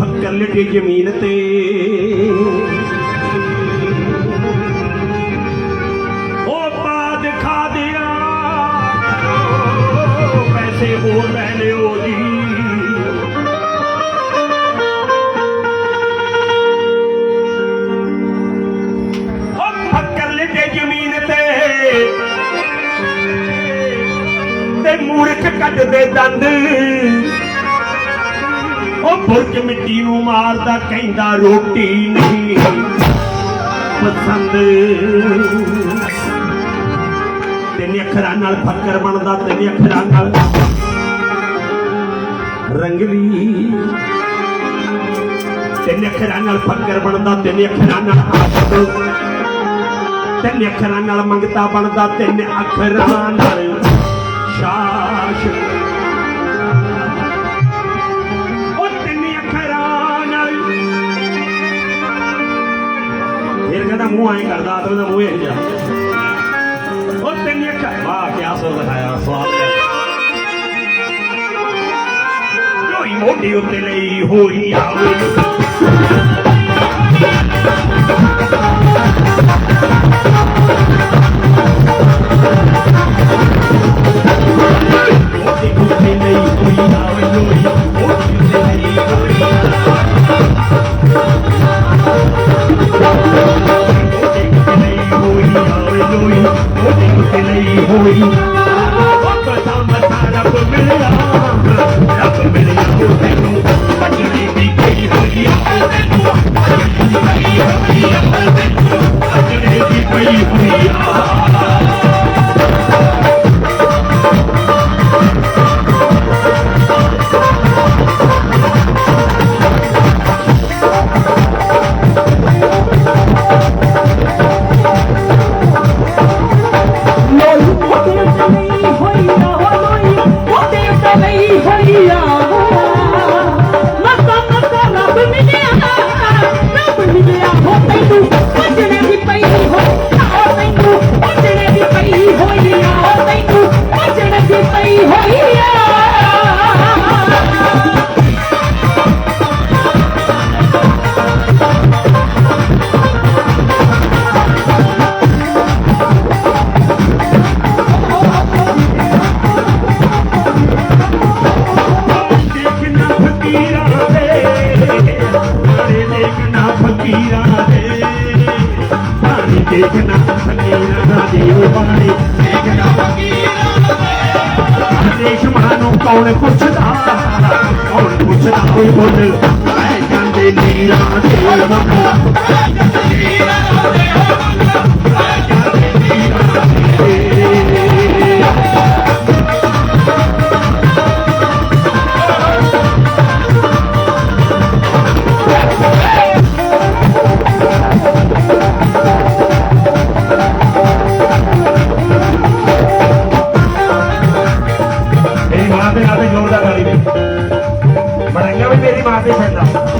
ਫੱਕਰ ਲਿਟੇ ਜ਼ਮੀਨ ਤੇ ਮਾਰਦਾ, ਕਹਿੰਦਾ ਰੋਟੀ ਨਹੀਂ। ਪਸੰਦ। ਤਿੰਨ ਅੱਖਰਾਂ ਨਾਲ ਫੱਕਰ ਬਣਦਾ ਤਿੰਨ ਅੱਖਰਾਂ ਨਾਲ ਰੰਗਲੀ ਤਿੰਨ ਅੱਖਰਾਂ ਨਾਲ ਫੱਕਰ ਬਣਦਾ ਤਿੰਨ ਅੱਖਰਾਂ ਨਾਲ ਆਸ਼ਕ ਤਿੰਨ ਅੱਖਰਾਂ ਨਾਲ ਮੰਗਤਾ ਬਣਦਾ ਤਿੰਨ ਅੱਖਰਾਂ ਨਾਲ ਮੂੰਹ ਐਂ ਕਰਦਾ ਤੇ ਉਹਦਾ ਮੂੰਹ ਇਹ ਜਿਹਾ ਉਹ ਤਿੰਨ ਅੱਖਰ ਵਾਹ ਕੀ ਸੁਰ ਦਿਖਾਇਆ ਸਵਾਦ ਲੋਈ ਮੋਢੇ ਉੱਤੇ ਲਈ ਹੋਈ ਆਵੇ ਮੋਢੇ ਦੇਖਣਾ ਫਕੀਰਾਂ ਦੇ। ਪਾਣੀ ਦੇਖਣਾ ਫਕੀਰਾਂ ਦੇ ਓਏ ਪਾਣੀ ਦੇਖਣਾ ਫਕੀਰਾਂ ਦੇ। ਦੇਸ਼ ਨੂੰ ਕੌਣ ਪੁੱਛਦਾ? ਕੌਣ ਪੁੱਛਦਾ? ਕੋਈ ਬੋਲ। ਆਏ ਜਾਂਦੇ ਨੀਰਾਂ ਦੇ ਓਏ ਮੰਗੋ ਜਾਂਦੇ ਨੀਰਾਂ ਬੜਾਈਆਂ ਵੀ ਮੇਰੀ ਮਾਂ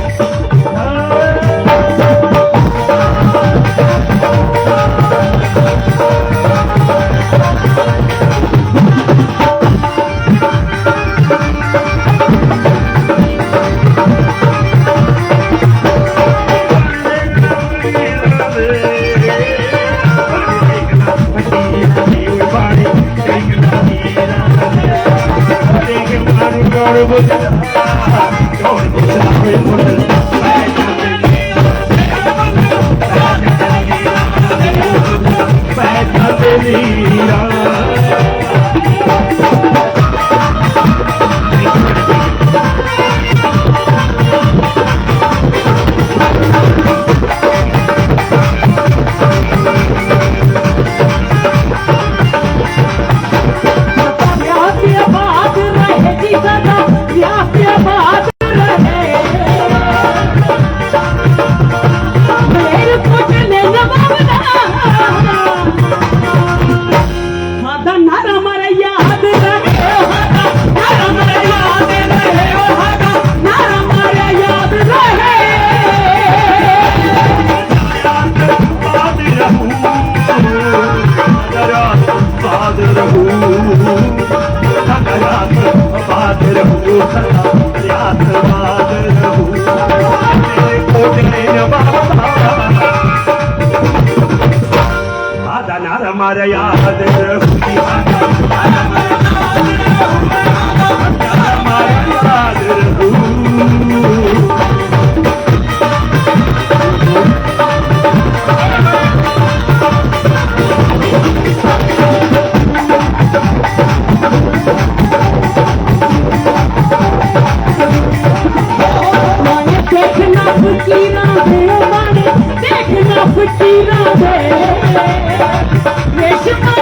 मारया Let's go.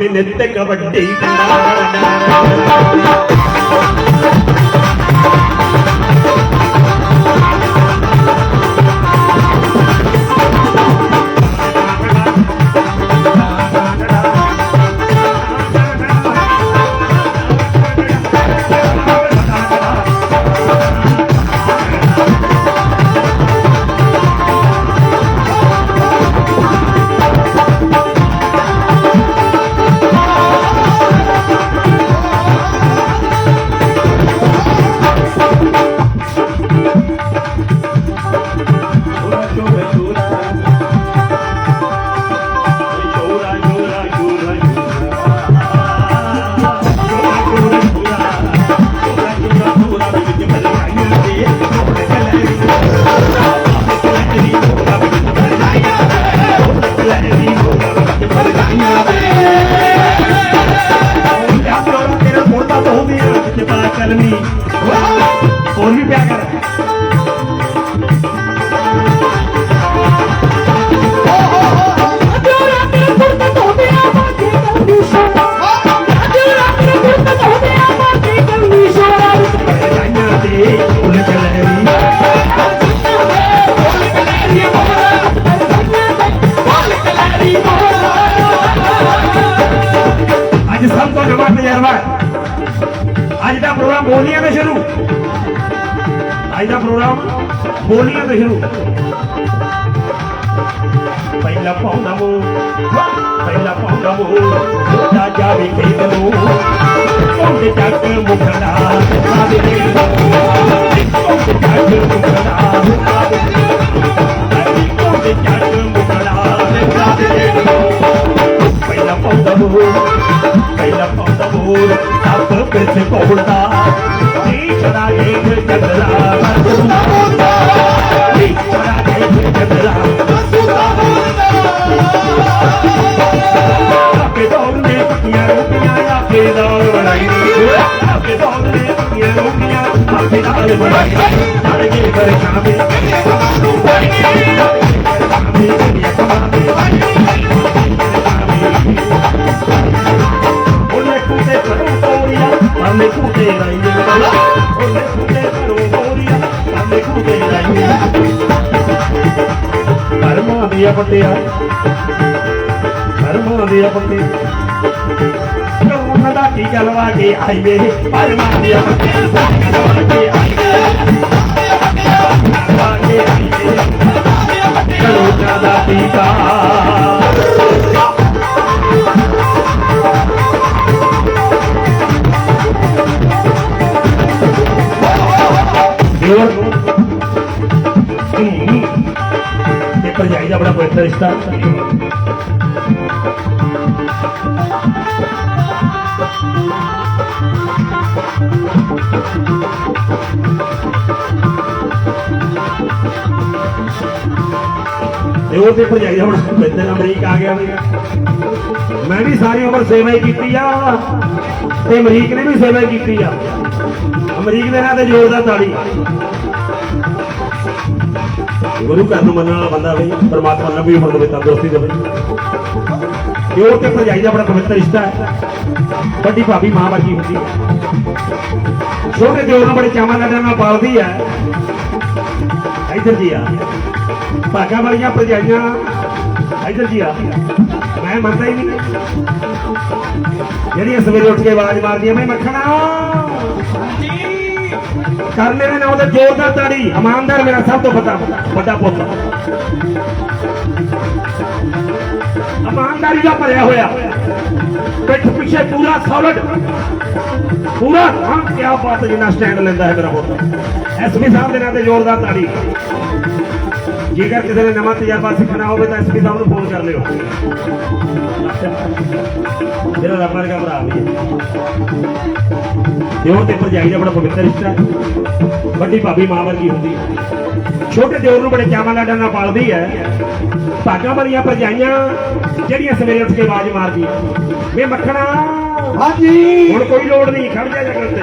స్వామి నెత్త కబడ్డీ ਦਾ ਪ੍ਰੋਗਰਾਮ ਬੋਲੀਆਂ ਤੋਂ ਸ਼ੁਰੂ। ਅੱਜ ਦਾ ਪ੍ਰੋਗਰਾਮ ਬੋਲੀਆਂ ਤੋਂ ਸ਼ੁਰੂ। ਪਹਿਲਾ ਪਾਉਂਦਾ ਮੂੰਹ, ਪਹਿਲਾ ਪਾਉਂਦਾ ਮੂੰਹ, ਨਾ ਜਾਵੇ ਖੇਤ ਨੂੰ। ਉਹ ਜੱਟ ਮੁਖੜਾ ਆਵੇ ਮੇਰੀ ਬਾਪੂ पहिला पावता बोल पहिला पावता बोल आप पैसे कोवळता नीचरा एक जगला मसुदा बोलता नीचरा एक जगला मसुदा बोलता आपे दौर ने पकिया रोकिया आपे दौर बनाई आपे दौर ने पकिया रोकिया आपे दौर बनाई नारे के परेशान में ਧਰਮਾਂ ਦੀਆਂ ਧਰਮਾਂ ਦੀਆਂ ਪੱਟੇ ਉਹਨਾਂ ਦਾ ਕੀ ਗਲਵਾ ਕੇ ਆਈਏ? ਧਰਮਾਂ ਦੀਆਂ ਪੱਟੀਆਂ। ਦਿਓਰ ਤੇ ਭਰਜਾਈ ਹੁਣ ਬੜਾ ਅਮਰੀਕ ਆ ਗਿਆ ਮੈਂ ਵੀ ਸਾਰੀ ਉਮਰ ਸੇਵਾ ਹੀ ਕੀਤੀ ਆ ਤੇ ਅਮਰੀਕ ਨੇ ਵੀ ਸੇਵਾ ਕੀਤੀ ਆ। ਅਮਰੀਕ ਦੇ ਨਾਂ ਤੇ ਜੋਰਦਾਰ ਤਾੜੀ। ਗੁਰੂ ਘਰ ਨੂੰ ਮੰਨਣ ਵਾਲਾ ਬੰਦਾ ਵੀ, ਪਰਮਾਤਮਾ ਨਬੀ ਉਮਰ ਦੇ ਤੰਦਰੁਸਤੀ ਦੇਵੇ। ਦਿਓਰ ਤੇ ਭਰਜਾਈ ਦਾ ਬੜਾ ਪਵਿੱਤਰ ਰਿਸ਼ਤਾ ਹੈ। ਵੱਡੀ ਭਾਬੀ ਮਾਂ ਵਰਗੀ ਹੁੰਦੀ ਹੈ। ਛੋਟੇ ਦਿਓਰ ਨੂੰ ਬੜੇ ਚਾਵਾਂ ਲਾਡਾਂ ਨਾਲ ਪਾਲਦੀ ਹੈ। ਇੱਧਰ ਜੀ ਆ। ਭਾਗਾ ਵਾਲੀਆਂ ਭਰਜਾਈਆਂ। ਇੱਧਰ ਜੀ ਆ। ਮੈਂ ਮਰਦਾ ਹੀ ਨਹੀਂ। ਜਿਹੜੀਆਂ ਸਵੇਰੇ ਉੱਠ ਕੇ ਆਵਾਜ਼ ਮਾਰਦੀਆਂ, ਮੈਂ ਮੱਖਣਾ। ਕਰ ਲੈਣੇ ਨਾ ਉਹਦਾ ਜ਼ੋਰਦਾਰ ਤਾੜੀ। ਇਮਾਨਦਾਰ ਮੇਰਾ ਸਭ ਤੋਂ ਵੱਡਾ ਵੱਡਾ ਪੁੱਤ। ਇਮਾਨਦਾਰੀ ਦਾ ਭਰਿਆ ਹੋਇਆ। ਪਿੱਠ ਪਿੱਛੇ ਪੂਰਾ ਸੌਲਡ ਪੂਰਾ ਹਾਂ ਕੀ ਬਾਤ ਜਿੰਨਾ ਸਟੈਂਡ ਲੈਂਦਾ ਹੈ ਮੇਰਾ ਪੁੱਤ। ਐਸਪੀ ਸਾਹਿਬ ਦੇ ਨਾਂ ਤੇ ਜ਼ੋਰਦਾਰ ਤਾੜੀ। ਜੇਕਰ ਕਿਸੇ ਨੇ ਨਵਾਂ ਤਜਰਬਾ ਸਿੱਖਣਾ ਹੋਵੇ ਤਾਂ ਐਸਪੀ ਸਾਹਿਬ ਨੂੰ ਫੋਨ ਕਰ ਲਿਓ। ਜਿਹੜਾ ਰੱਬ ਵਰਗਾ ਭਰਾ ਵੀ ਹੈ। ਦਿਓਰ ਤੇ ਭਰਜਾਈ ਦਾ ਬੜਾ ਪਵਿੱਤਰ ਰਿਸ਼ਤਾ ਹੈ। ਵੱਡੀ ਭਾਬੀ ਮਾਂ ਵਰਗੀ ਹੁੰਦੀ ਹੈ। ਛੋਟੇ ਦਿਓਰ ਨੂੰ ਬੜੇ ਚਾਵਾਂ ਲਾਡਾਂ ਨਾਲ ਪਾਲਦੀ ਹੈ। ਭਾਗਾਂ ਭਰੀਆਂ ਭਰਜਾਈਆਂ ਜਿਹੜੀਆਂ ਸਵੇਰੇ ਉੱਠ ਕੇ ਆਵਾਜ਼ ਮਾਰਦੀਆਂ ਵੇ ਮੱਖਣਾ ਹਾਂਜੀ। ਹੁਣ ਕੋਈ ਲੋੜ ਨਹੀਂ, ਖੜ ਜਾ ਜਗਰ ਤੇ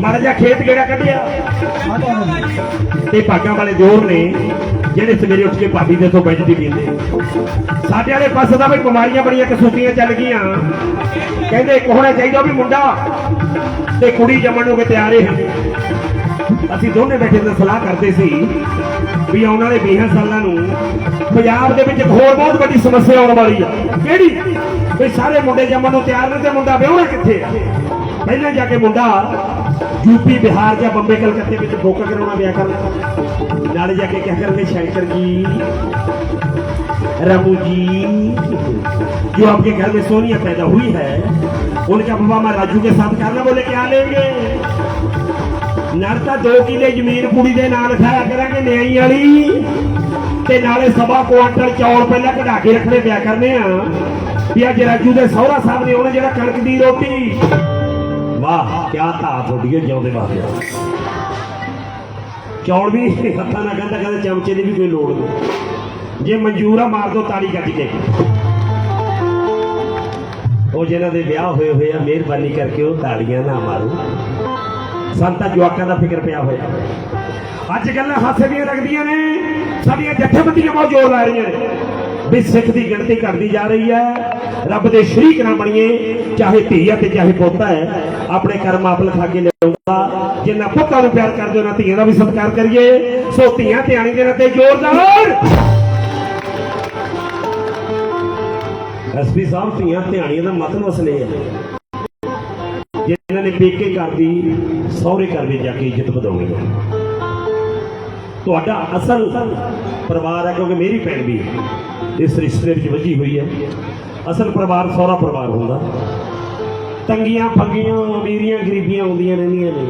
ਮਰ ਜਾ ਖੇਤ ਗੇੜਾ ਕੱਢਿਆ। ਤੇ ਭਾਗਾਂ ਵਾਲੇ ਜ਼ੋਰ ਨੇ, ਜਿਹੜੇ ਸਵੇਰੇ ਉੱਠ ਕੇ ਭਾਬੀ ਦੇ ਤੋਂ ਬੈਠਦੀ ਪੀਂਦੇ ਸਾਡੇ ਵਾਲੇ ਪਾਸੇ ਦਾ ਵੀ ਬਿਮਾਰੀਆਂ ਬੜੀਆਂ ਕਸੂਤੀਆਂ ਚੱਲ ਗਈਆਂ। ਕਹਿੰਦੇ ਇੱਕ ਹੋਣਾ ਚਾਹੀਦਾ ਵੀ ਮੁੰਡਾ ਤੇ ਕੁੜੀ ਜੰਮਣ ਨੂੰ ਤਿਆਰ ਤਿਆਰੇ ਹਨ ਅਸੀਂ ਦੋਨੇ ਬੈਠੇ ਤੇ ਸਲਾਹ ਕਰਦੇ ਸੀ ਵੀ ਆਉਣ ਵਾਲੇ 20 ਸਾਲਾਂ ਨੂੰ ਪੰਜਾਬ ਦੇ ਵਿੱਚ ਇੱਕ ਹੋਰ ਬਹੁਤ ਵੱਡੀ ਸਮੱਸਿਆ ਆਉਣ ਵਾਲੀ ਆ। ਕਿਹੜੀ? ਵੀ ਸਾਰੇ ਮੁੰਡੇ ਜੰਮਣ ਨੂੰ ਤਿਆਰ ਨੇ ਤੇ ਮੁੰਡਾ ਵਿਆਹਣਾ ਕਿੱਥੇ ਆ ਪਹਿਲਾਂ ਜਾ ਕੇ ਮੁੰਡਾ ਯੂਪੀ ਬਿਹਾਰ ਜਾਂ ਬੰਬੇ ਕਲਕੱਤੇ ਵਿੱਚ ਫੋਕਾ ਕਰਾਉਣਾ ਵਿਆਹ ਕਰਨਾ ਨਾਲੇ ਜਾ ਕੇ ਕਹਿ ਕਰਨਗੇ ਸ਼ੰਕਰ ਜੀ रमू जी जो आपके घर में सोनिया पैदा हुई है उनका बाबा मैं राजू के साथ करना बोले क्या लेंगे ਨਰਤਾ 2 ਕਿਲੇ ਜ਼ਮੀਨ ਕੁੜੀ ਦੇ ਨਾਲ ਖਾਇਆ ਕਰਾਂਗੇ ਨਿਆਈ ਵਾਲੀ ਤੇ ਨਾਲੇ ਸਵਾ ਕੁਆਂਟਲ ਚੌਲ ਪਹਿਲਾਂ ਕਢਾ ਕੇ ਰੱਖਣੇ ਪਿਆ ਕਰਨੇ ਆ ਵੀ ਅੱਜ ਰਾਜੂ ਦੇ ਸਹੁਰਾ ਸਾਹਿਬ ਨੇ ਉਹਨੇ ਜਿਹੜਾ ਕਣਕ ਦੀ ਰੋਟੀ। ਵਾਹ ਕੀ ਧਾ ਥੋੜੀ ਜਿਉਂਦੇ ਵਾਸਤੇ। ਚੌਲ ਵੀ ਹੱਥਾਂ ਨਾਲ ਕਹਿੰਦਾ ਕਹਿੰਦਾ ਚਮਚੇ ਦੀ ਵੀ ਕੋਈ ਲੋੜ ਨਹੀਂ। ਜੇ ਮਨਜ਼ੂਰ ਆ, ਮਾਰ ਦੋ ਤਾੜੀ ਕੱਢ ਕੇ। ਉਹ ਜਿਹਨਾਂ ਦੇ ਵਿਆਹ ਹੋਏ ਹੋਏ ਆ, ਮਿਹਰਬਾਨੀ ਕਰਕੇ ਉਹ ਤਾੜੀਆਂ ਨਾ ਮਾਰੋ। ਸੰਤਾਂ, ਜਵਾਕਾਂ ਦਾ ਫਿਕਰ ਪਿਆ ਹੋਇਆ। ਅੱਜ ਗੱਲਾਂ ਹਾਸੇ ਦੀਆਂ ਲੱਗਦੀਆਂ ਨੇ। ਸਾਡੀਆਂ ਜਥੇਬੰਦੀਆਂ ਬਹੁਤ ਜ਼ੋਰ ਲਾ ਰਹੀਆਂ ਨੇ। ਵੀ ਸਿੱਖ ਦੀ ਗਿਣਤੀ ਘਟਦੀ ਜਾ ਰਹੀ ਹੈ। ਰੱਬ ਦੇ ਸ਼ਰੀਕ ਨਾ ਬਣੀਏ, ਚਾਹੇ ਧੀ ਹੈ ਤੇ ਚਾਹੇ ਪੋਤਾ ਹੈ। ਆਪਣੇ ਕਰਮ ਆਪ ਲਿਖਾ ਕੇ ਲਿਆਉਂਦਾ। ਜਿੰਨਾ ਪੁੱਤਾਂ ਨੂੰ ਪਿਆਰ ਕਰਦੇ ਉਹਨਾਂ ਧੀਆਂ ਦਾ ਵੀ ਸਤਿਕਾਰ ਕਰੀਏ। ਸੋ ਧੀਆਂ ਧਿਆਣੀ ਦੇ ਨਾਲ ਤੇ ਜ਼ੋਰਦਾਰ ਐਸਪੀ ਸਾਹਿਬ, ਧੀਆਂ ਧਿਆਣੀਆਂ ਦਾ ਮਤਲਬ ਅਸਲੇ ਹੈ। ਜਿਨ੍ਹਾਂ ਨੇ ਪੇਕੇ ਘਰ ਦੀ ਸਹੁਰੇ ਘਰ ਵਿੱਚ ਜਾ ਕੇ ਇੱਜ਼ਤ ਵਧਾਉਣੀ ਤੁਹਾਡਾ ਅਸਲ ਪਰਿਵਾਰ ਹੈ, ਕਿਉਂਕਿ ਮੇਰੀ ਭੈਣ ਵੀ ਹੈ। ਇਸ ਰਿਸ਼ਤੇ ਵਿੱਚ ਵਜੀ ਹੋਈ ਹੈ। ਅਸਲ ਪਰਿਵਾਰ ਸਹੁਰਾ ਪਰਿਵਾਰ ਹੁੰਦਾ। ਤੰਗੀਆਂ ਫੰਗੀਆਂ, ਅਮੀਰੀਆਂ ਗਰੀਬੀਆਂ ਆਉਂਦੀਆਂ ਰਹਿੰਦੀਆਂ ਨੇ।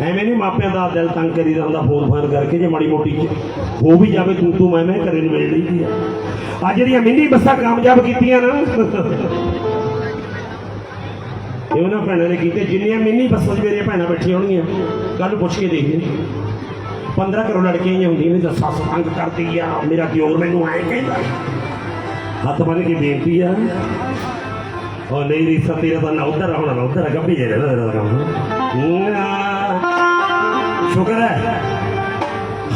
ਐਵੇਂ ਨਹੀਂ ਮਾਪਿਆਂ ਦਾ ਦਿਲ ਤੰਗ ਕਰੀ ਜਾਂਦਾ ਫੋਨ ਫਾਨ ਕਰਕੇ, ਜੇ ਮਾੜੀ ਮੋਟੀ ਹੋ ਵੀ ਜਾਵੇ ਤੂੰ ਤੂੰ, ਮੈਂ ਮੈਂ ਘਰੇ ਨੂੰ ਮਿਲ ਲਈਦੀ ਆ। ਆ ਜਿਹੜੀਆਂ ਮਿੰਨੀ ਬੱਸਾਂ ਕਾਮਯਾਬ ਕੀਤੀਆਂ ਨਾ। ਇਹ ਉਹਨਾਂ ਭੈਣਾਂ ਨੇ ਕੀਤੇ ਜਿੰਨੀਆਂ ਮਿੰਨੀ ਬੱਸਾਂ 'ਚ ਮੇਰੀਆਂ ਭੈਣਾਂ ਬੈਠੀਆਂ ਹੋਣਗੀਆਂ ਕੱਲ ਪੁੱਛ ਕੇ ਦੇਖ ਲਈ 15 ਕਰੋੜ ਲੜਕੀਆਂ ਹੀ ਹੁੰਦੀਆਂ ਨੇ ਤਾਂ ਸੱਸ ਤੰਗ ਕਰਦੀ ਆ, ਮੇਰਾ ਦਿਓਰ ਮੈਨੂੰ ਐਂ ਕਹਿੰਦਾ। ਹੱਥ ਬੰਨ ਕੇ ਬੇਨਤੀ ਆ। ਉਹ ਨਹੀਂ ਰੀਸਾ ਤੇਰਾ ਤਾਂ ਨਾ ਉਧਰ ਹੋਣਾ ਨਾ ਉਧਰ ਗੱਭੀ ਜੇ ਰਹਿਣਾ ਤੇਰਾ ਕੰਮ। ਸ਼ੁਕਰ ਹੈ।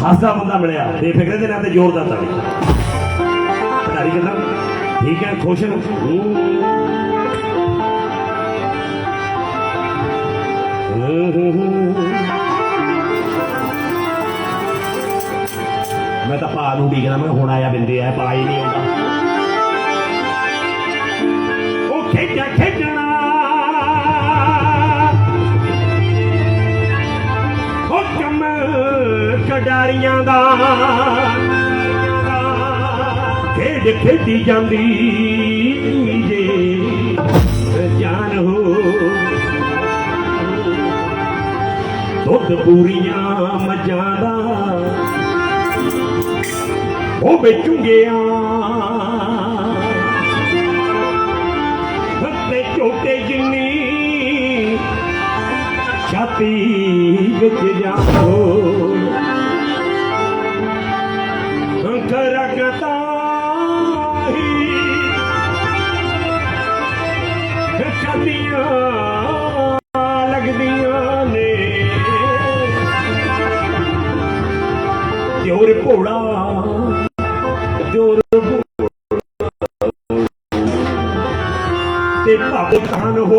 ਹੱਸਦਾ ਬੰਦਾ ਮਿਲਿਆ, ਬੇਫਿਕਰੇ ਦੇ ਨਾਲ ਤੇ ਜ਼ੋਰਦਾਰ ਤਾੜੀ। ਭਟਾਰੀ ਕਿਦਾਂ? ਠੀਕ ਹੈ, ਖੁਸ਼ ਹੈ। ਮੈਂ ਤਾਂ ਪਾ ਨੂੰ ਡੀਕਦਾ ਮੈਂ ਹੁਣ ਆਇਆ ਬਿੰਦੇ ਆ ਪਾ ਹੀ ਨਹੀਂ ਆਉਂਦਾ। ਉਹ ਖੇਡਾਂ ਖੇਡਣਾ ਉਹ ਕੰਮ ਕਡਾਰੀਆਂ ਦਾ। ਖੇਡ ਖੇਡੀ ਜਾਂਦੀ ਜੇ ਜਾਨ ਹੋ। ਦੁੱਧ ਪੂਰੀਆਂ ਮੱਝਾਂ ਦਾ। ਉਹ ਵੇਚੂਗਿਆ ਹੱਥੇ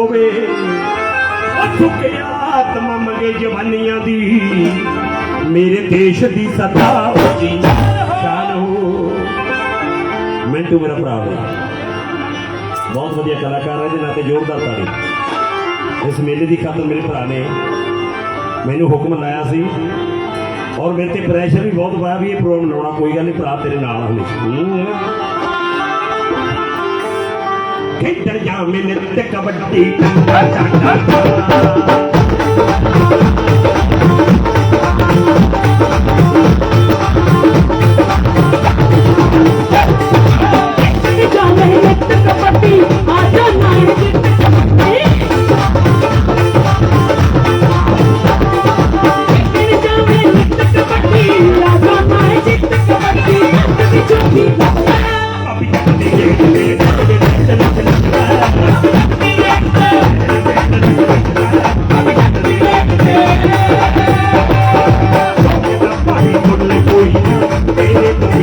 ਹੋਵੇ। ਉਹ ਝੁਕਿਆ ਆਤਮਾ ਮੰਗੇ ਜਵਾਨੀਆਂ ਦੀ। ਮੇਰੇ ਦੇਸ਼ ਦੀ ਸਦਾ ਉੱਚੀ ਸ਼ਾਨ ਹੋ। ਮਿੰਟੂ ਮੇਰਾ ਭਰਾ ਹੈ ਬਹੁਤ ਵਧੀਆ ਕਲਾਕਾਰ ਹੈ ਜਿਹਨਾਂ ਤੇ ਜ਼ੋਰਦਾਰ ਤਾੜੀ ਇਸ ਮੇਲੇ ਦੀ ਖਾਤਰ ਮੇਰੇ ਭਰਾ ਨੇ ਮੈਨੂੰ ਹੁਕਮ ਲਾਇਆ ਸੀ। ਔਰ ਮੇਰੇ ਤੇ ਪ੍ਰੈਸ਼ਰ ਵੀ ਬਹੁਤ ਪਾਇਆ ਵੀ ਇਹ ਪ੍ਰੋਗਰਾਮ ਲਾਉਣਾ ਕੋਈ ਗੱਲ ਨਹੀਂ, ਭਰਾ ਤੇਰੇ ਨਾਲ ਹਮੇਸ਼ਾ। ਖੇਡਣ ਜਾ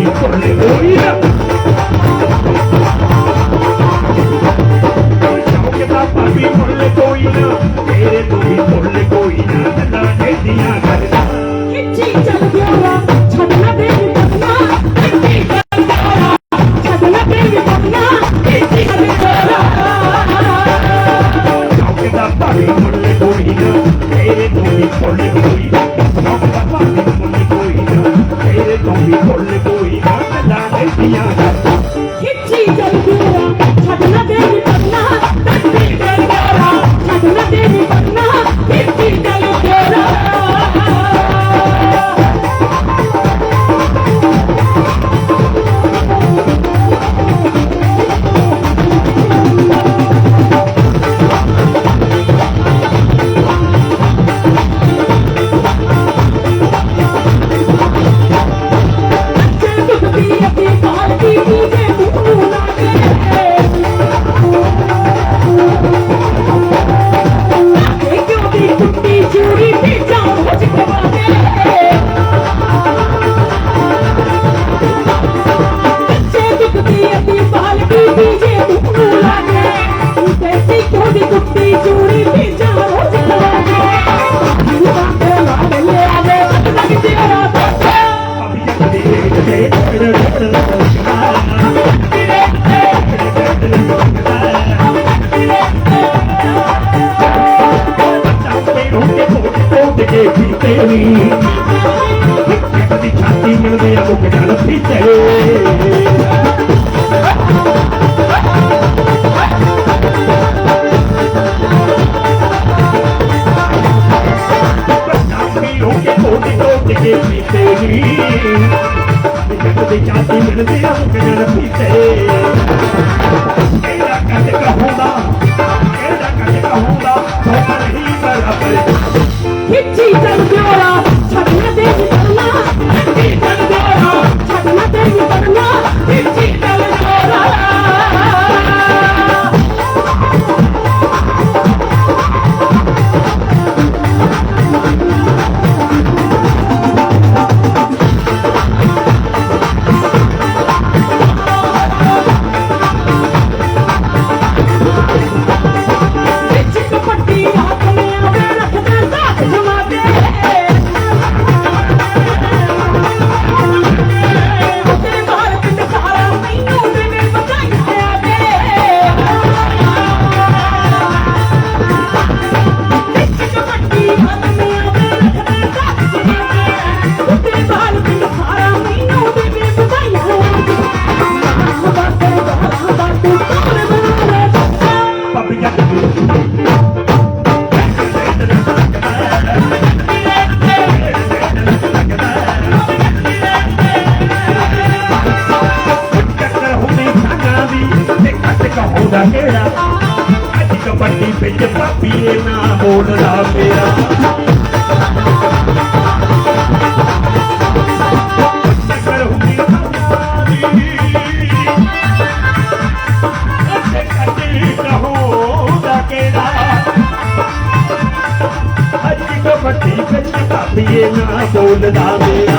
Oh yeah. Thank you. Thank you. ولدنا قول